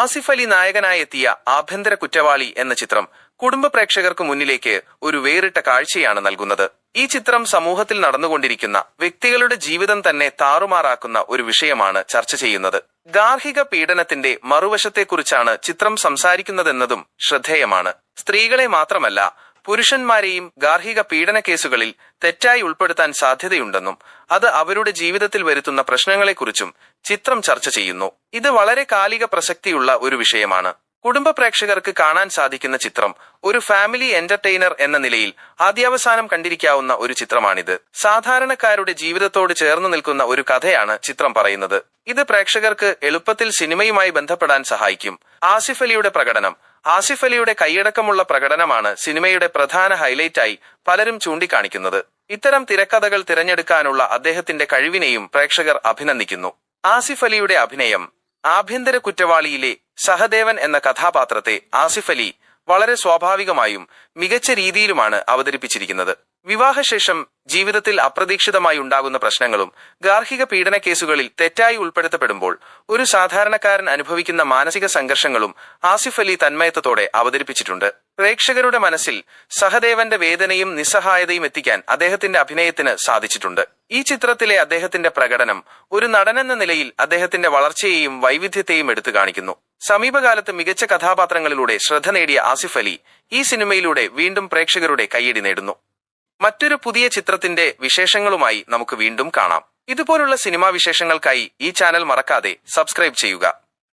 ആസിഫ് അലി നായകനായി എത്തിയ ആഭ്യന്തര കുറ്റവാളി എന്ന ചിത്രം കുടുംബ പ്രേക്ഷകർക്ക് മുന്നിലേക്ക് ഒരു വേറിട്ട കാഴ്ചയാണ് നൽകുന്നത്. ഈ ചിത്രം സമൂഹത്തിൽ നടന്നുകൊണ്ടിരിക്കുന്ന വ്യക്തികളുടെ ജീവിതം തന്നെ താറുമാറാക്കുന്ന ഒരു വിഷയമാണ് ചർച്ച ചെയ്യുന്നത്. ഗാർഹിക പീഡനത്തിന്റെ മറുവശത്തെക്കുറിച്ചാണ് ചിത്രം സംസാരിക്കുന്നതെന്നതും ശ്രദ്ധേയമാണ്. സ്ത്രീകളെ മാത്രമല്ല പുരുഷന്മാരെയും ഗാർഹിക പീഡന കേസുകളിൽ തെറ്റായി ഉൾപ്പെടുത്താൻ സാധ്യതയുണ്ടെന്നും അത് അവരുടെ ജീവിതത്തിൽ വരുത്തുന്ന പ്രശ്നങ്ങളെക്കുറിച്ചും ചിത്രം ചർച്ച ചെയ്യുന്നു. ഇത് വളരെ കാലിക പ്രസക്തിയുള്ള ഒരു വിഷയമാണ്. കുടുംബ പ്രേക്ഷകർക്ക് കാണാൻ സാധിക്കുന്ന ചിത്രം ഒരു ഫാമിലി എന്റർടൈനർ എന്ന നിലയിൽ ആദ്യാവസാനം കണ്ടിരിക്കാവുന്ന ഒരു ചിത്രമാണിത്. സാധാരണക്കാരുടെ ജീവിതത്തോട് ചേർന്ന് നിൽക്കുന്ന ഒരു കഥയാണ് ചിത്രം പറയുന്നത്. ഇത് പ്രേക്ഷകർക്ക് എളുപ്പത്തിൽ സിനിമയുമായി ബന്ധപ്പെടാൻ സഹായിക്കും. ആസിഫ് അലിയുടെ പ്രകടനം ആസിഫ് അലിയുടെ കൈയടക്കമുള്ള പ്രകടനമാണ് സിനിമയുടെ പ്രധാന ഹൈലൈറ്റായി പലരും ചൂണ്ടിക്കാണിക്കുന്നത്. ഇത്തരം തിരക്കഥകൾ തിരഞ്ഞെടുക്കാനുള്ള അദ്ദേഹത്തിന്റെ കഴിവിനെയും പ്രേക്ഷകർ അഭിനന്ദിക്കുന്നു. ആസിഫ് അലിയുടെ അഭിനയം ആഭ്യന്തര കുറ്റവാളിയിലെ സഹദേവൻ എന്ന കഥാപാത്രത്തെ ആസിഫ് അലി വളരെ സ്വാഭാവികമായും മികച്ച രീതിയിലുമാണ് അവതരിപ്പിച്ചിരിക്കുന്നത്. വിവാഹശേഷം ജീവിതത്തിൽ അപ്രതീക്ഷിതമായി ഉണ്ടാകുന്ന പ്രശ്നങ്ങളും ഗാർഹിക പീഡന കേസുകളിൽ തെറ്റായി ഉൾപ്പെടുത്തപ്പെടുമ്പോൾ ഒരു സാധാരണക്കാരൻ അനുഭവിക്കുന്ന മാനസിക സംഘർഷങ്ങളും ആസിഫ് അലി തന്മയത്വത്തോടെ അവതരിപ്പിച്ചിട്ടുണ്ട്. പ്രേക്ഷകരുടെ മനസ്സിൽ സഹദേവന്റെ വേദനയും നിസ്സഹായതയും എത്തിക്കാൻ അദ്ദേഹത്തിന്റെ അഭിനയത്തിന് സാധിച്ചിട്ടുണ്ട്. ഈ ചിത്രത്തിലെ അദ്ദേഹത്തിന്റെ പ്രകടനം ഒരു നടനെന്ന നിലയിൽ അദ്ദേഹത്തിന്റെ വളർച്ചയെയും വൈവിധ്യത്തെയും എടുത്തു കാണിക്കുന്നു. സമീപകാലത്ത് മികച്ച കഥാപാത്രങ്ങളിലൂടെ ശ്രദ്ധ നേടിയ ആസിഫ് അലി ഈ സിനിമയിലൂടെ വീണ്ടും പ്രേക്ഷകരുടെ കയ്യടി നേടുന്നു. മറ്റൊരു പുതിയ ചിത്രത്തിന്റെ വിശേഷങ്ങളുമായി നമുക്ക് വീണ്ടും കാണാം. ഇതുപോലുള്ള സിനിമാ വിശേഷങ്ങൾക്കായി ഈ ചാനൽ മറക്കാതെ സബ്സ്ക്രൈബ് ചെയ്യുക.